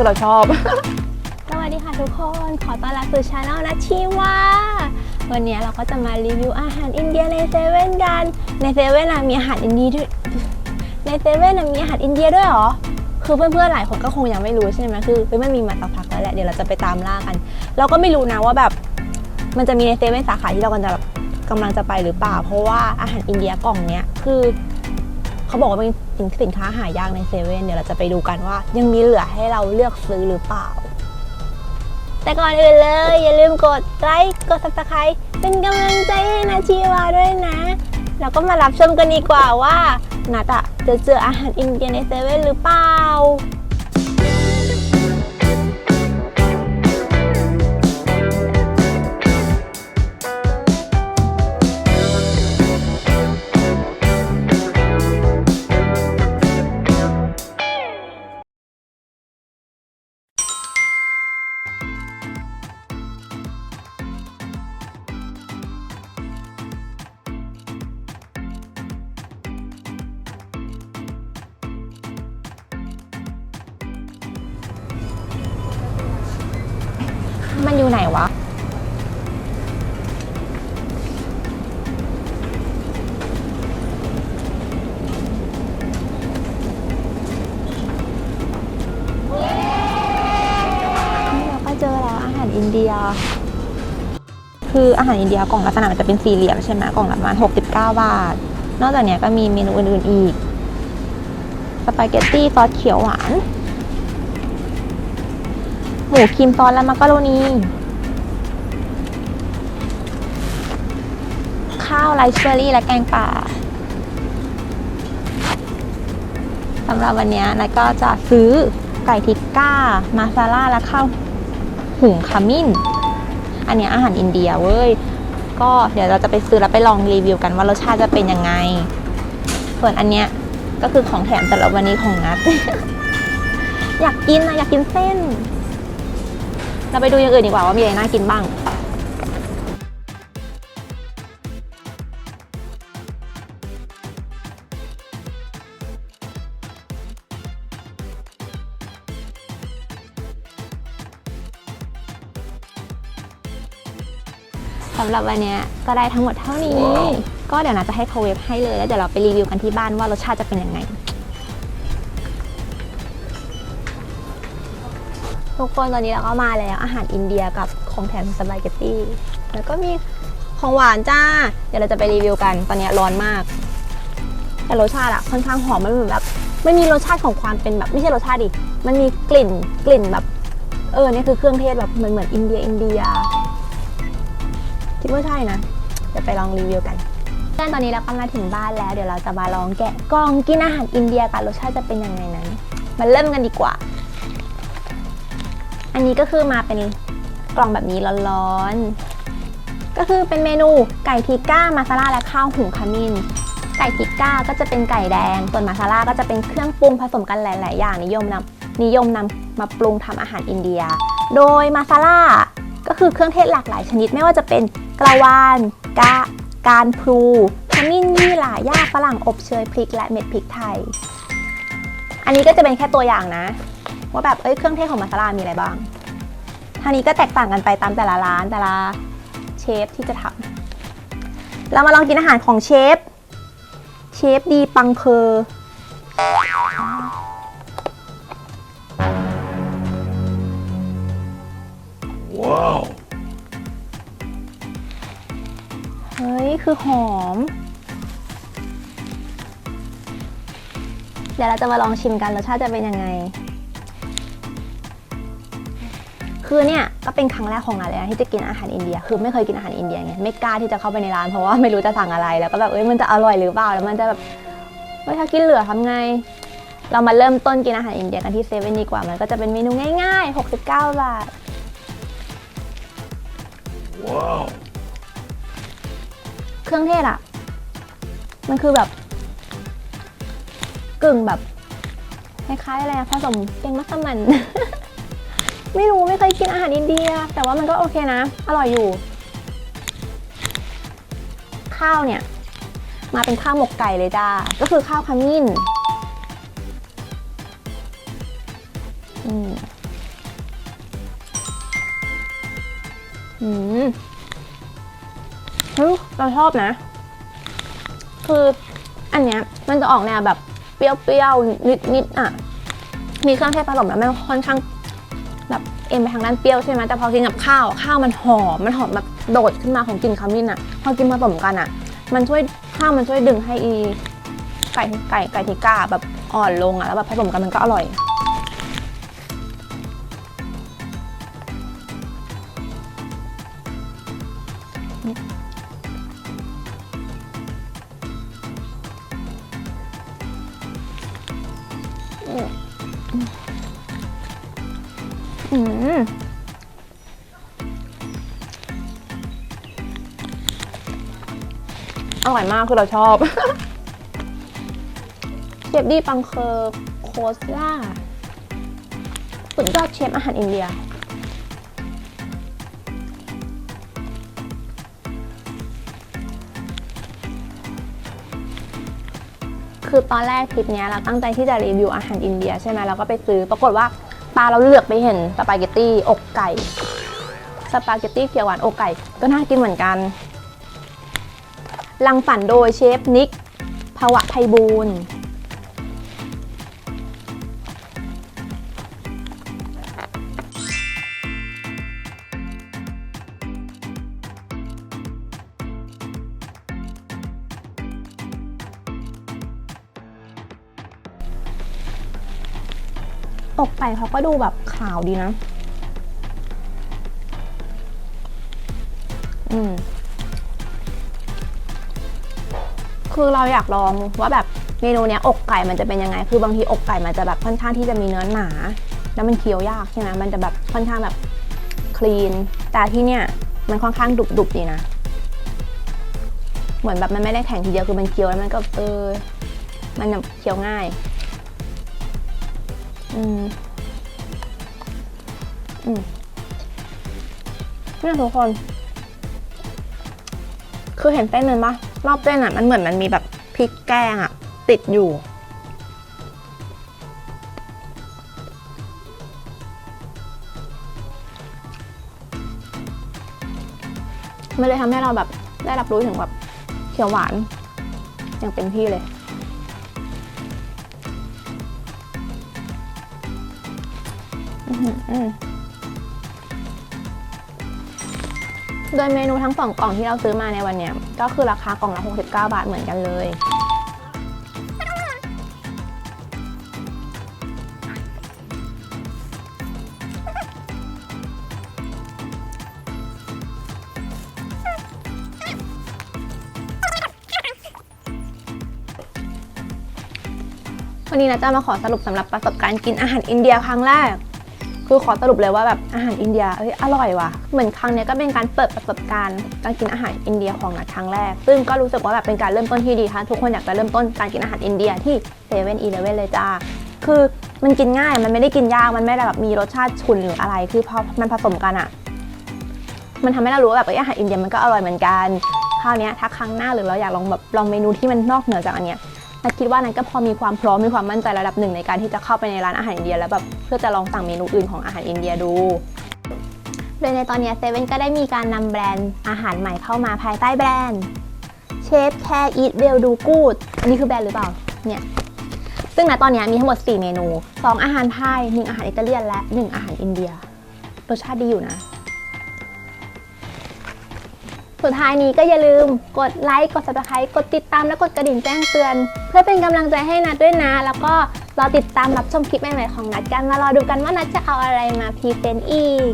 คือเราชอบ สวัสดีค่ะทุกคน ขอต้อนรับสู่ช anel นะชีวาวันนี้เราก็จะมารีวิวอาหารอินเดียในเซเว่นกัน ในเซเว่นอะมีอาหารอินเดียด้วย ในเซเว่นอะมีอาหารอินเดียด้วยเหรอ คือเพื่อนๆหลายคนก็คงยังไม่รู้ใช่ไหมคือมันมีมาสักพักแล้วแหละ เดี๋ยวเราจะไปตามล่ากัน เราก็ไม่รู้นะว่าแบบมันจะมีในเซเว่นสาขาที่เรากำลังจะกำลังจะไปหรือเปล่า เพราะว่าอาหารอินเดียกล่องเนี้ยคือ เขาบอกว่าเป็น สินสินค้าหายากในเซเว่นเดี๋ยวเราจะไปดูกันว่า ยังมีเหลือให้เราเลือกซื้อหรือเปล่า แต่ก่อนอื่นเลย อย่าลืมกดไลค์กด subscribe เป็นกำลังใจให้นาชีวาด้วยนะ แล้วก็มารับชมกันดีกว่าว่านาตะจะเจออาหารอินเดียในเซเว่นหรือเปล่า มันอยู่ไหนวะ นี่เราก็เจอแล้วอาหารอินเดีย คืออาหารอินเดียกล่องลักษณะมันจะเป็นสี่เหลี่ยมใช่ไหมกล่องละประมาณ69 บาท นอกจากนี้ก็มีเมนูอื่นๆอีก สปาเกตตี้ซอสเขียวหวาน หมูครีมซอสและมักกะโรนี ข้าวไรซ์เบอร์รี่และแกงป่าสำหรับวันนี้นัทก็จะซื้อไก่ทิกก้า มาซาล่าและข้าวหุงขมิ้น อันนี้อาหารอินเดียเว้ย ก็เดี๋ยวเราจะไปซื้อแล้วไปลองรีวิวกันว่ารสชาติจะเป็นยังไง ส่วนอันเนี้ยก็คือของแถมสำหรับวันนี้ของนัทอยากกินนะอยากกินเส้น เราไปดูอย่างอื่นดีกว่าว่ามีอะไรน่ากินบ้าง สำหรับวันเนี้ยก็ได้ทั้งหมดเท่านี้ ก็เดี๋ยวนะจะให้เขาเวฟให้เลย แล้วเดี๋ยวเราไปรีวิวกันที่บ้านว่ารสชาติจะเป็นยังไง ทุกคนตอนนี้เราก็มาแล้วอาหารอินเดียกับของแถมสปาเกตตี้แล้วก็มีของหวานจ้า เดี๋ยวเราจะไปรีวิวกันตอนนี้ร้อนมาก แต่รสชาติอะค่อนข้างหอมมันเหมือนแบบไม่มีรสชาติของความเป็นแบบไม่ใช่รสชาติดิมันมีกลิ่นกลิ่นแบบ เออนี่คือเครื่องเทศแบบเหมือนเหมือนอินเดียอินเดียคิดว่าใช่นะเดี๋ยวไปลองรีวิวกันเพื่อนตอนนี้เราก็มาถึงบ้านแล้ว เดี๋ยวเราจะมาลองแกะกล่องกินอาหารอินเดียกันรสชาติจะเป็นยังไงนั้นมาเริ่มกันดีกว่า นนี้ก็คือมาเป็นกล่องแบบนี้ร้อนๆ ก็คือเป็นเมนูไก่ทิกก้ามาซาล่าและข้าวหุงขมิ้น ไก่ทิกก้าก็จะเป็นไก่แดง ส่วนมาซาล่าก็จะเป็นเครื่องปรุงผสมกันหลาย ๆ อย่างนิยมนำนิยมนำมาปรุงทำอาหารอินเดีย โดยมาซาล่าก็คือเครื่องเทศหลากหลายชนิดไม่ว่าจะเป็นกระวานกะการพลูขมิ้นยี่หร่าย่าฝรั่งอบเชยพริกและเม็ดพริกไทย อันนี้ก็จะเป็นแค่ตัวอย่างนะ ว่าแบบเอ้ยเครื่องเทศของมาซาลามีอะไรบ้าง ทางนี้ก็แตกต่างกันไปตามแต่ละร้านแต่ละเชฟที่จะทำเรามาลองกินอาหารของเชฟ เชฟดีปังเพอ Wow. เฮ้ย คือหอม เดี๋ยวเราจะมาลองชิมกันรสชาติจะเป็นยังไง คือเนี่ยก็เป็นครั้งแรกของนัทเลยนะที่จะกินอาหารอินเดีย คือไม่เคยกินอาหารอินเดียไงไม่กล้าที่จะเข้าไปในร้านเพราะว่าไม่รู้จะสั่งอะไรแล้วก็แบบเอ้ยมันจะอร่อยหรือเปล่าแล้วมันจะแบบเฮ้ยถ้ากินเหลือทำไง เรามาเริ่มต้นกินอาหารอินเดียกันที่เซเว่นดีกว่ามันก็จะเป็นเมนูง่าย ๆ 69 บาท Wow. เครื่องเทศอะมันคือแบบกึ่งแบบคล้ายๆอะไรอะผสมแกงมัสมั่น ไม่รู้ไม่เคยกินอาหารอินเดีย แต่ว่ามันก็โอเคนะ อร่อยอยู่ ข้าวเนี่ย มาเป็นข้าวหมกไก่เลยจ้า ก็คือข้าวขมิ้นอืมอืมเราชอบนะ คืออันเนี้ยมันจะออกแนวแบบเปรี้ยวๆนิดๆอะ มีเครื่องเทศผสมแล้วมันค่อนข้าง เอ็นไปทางด้านเปรี้ยวใช่ไหมแต่พอกินกับข้าวข้าวมันหอมมันหอมแบบโดดขึ้นมาของกลิ่นขมิ้นอะพอกินผสมกันอะมันช่วยข้าวมันช่วยดึงให้อีไก่ไก่ไก่ทิก้าแบบอ่อนลงอะแล้วแบบผสมกันมันก็อร่อย อร่อยมากคือเราชอบเชฟดีปังเคอร์โคสล่าสุดยอดเชฟอาหารอินเดีย คือตอนแรกทริปนี้เราตั้งใจที่จะรีวิวอาหารอินเดียใช่ไหมเราก็ไปซื้อ ปรากฏว่าตาเราเลือกไปเห็นสปาเกตตี้อกไก่ สปาเกตตี้เขียวหวานอกไก่ ก็น่ากินเหมือนกัน รังสรรค์โดยเชฟนิกภาวะไพบูลอกไก่เขาก็ดูแบบขาวดีนะ อืม คือเราอยากลองว่าแบบเมนูเนี้ยอกไก่มันจะเป็นยังไง คือบางทีอกไก่มันจะแบบค่อนข้างที่จะมีเนื้อหนา แล้วมันเคี้ยวยากใช่ไหมมันจะแบบค่อนข้างแบบคลีน แต่ที่เนี้ยมันค่อนข้างดุบๆดีนะ เหมือนแบบมันไม่ได้แข็งทีเดียวคือมันเคี้ยวแล้วมันก็เออ มันแบบเคี้ยวง่าย อืม อืมเนี่ยทุกคน คือเห็นเส้นมันปะ รอบเส้นอะ มันเหมือนมันมีแบบพริกแกงอะ ติดอยู่ มันเลยทำให้เราแบบได้รับรู้ถึงแบบเขียวหวาน อย่างเต็มที่เลยอื้อ โดยเมนูทั้งสองกล่องที่เราซื้อมาในวันนี้ก็คือราคากล่องละ 69 บาทเหมือนกันเลย วันนี้นะจะมาขอสรุปสำหรับประสบการณ์กินอาหารอินเดียครั้งแรก คือขอสรุปเลยว่าแบบอาหารอินเดียเอ้ยอร่อยว่ะเหมือนครั้งนี้ก็เป็นการเปิดประสบการณ์การกินอาหารอินเดียของนัดครั้งแรก ซึ่งก็รู้สึกว่าแบบเป็นการเริ่มต้นที่ดีค่ะทุกคนอยากจะเริ่มต้นการกินอาหารอินเดียที่เซเว่นอีเลเว่นเลยจ้าคือมันกินง่ายมันไม่ได้กินยากมันไม่ได้แบบมีรสชาติฉุนหรืออะไร คือพอมันผสมกันอะมันทำให้เรารู้ว่าแบบอาหารอินเดียมันก็อร่อยเหมือนกันคราวนี้ถ้าครั้งหน้าหรือเราอยากลองแบบลองเมนูที่มันนอกเหนือจากอันเนี้ย นัดคิดว่านั้นก็พอมีความพร้อมมีความมั่นใจระดับหนึ่งในการที่จะเข้าไปในร้านอาหารอินเดีย แล้วแบบเพื่อจะลองสั่งเมนูอื่นของอาหารอินเดียดู โดยในตอนนี้เซเว่นก็ได้มีการนำแบรนด์อาหารใหม่เข้ามาภายใต้แบรนด์เชฟแคร์อีทเวลดูกูดอันนี้คือแบรนด์หรือเปล่าเนี่ยซึ่งณตอนนี้มีทั้งหมด 4 เมนู 2 อาหารไทย 1 อาหารอิตาเลียนและ 1 อาหารอินเดีย รสชาติดีอยู่นะ สุดท้ายนี้ก็อย่าลืมกดไลค์กด subscribe กดติดตามและกดกระดิ่งแจ้งเตือน เพื่อเป็นกำลังใจให้นัดด้วยนะ แล้วก็รอติดตามรับชมคลิปใหม่ๆของนัดกันมารอดูกันว่านัดจะเอาอะไรมาพรีเซนต์อีก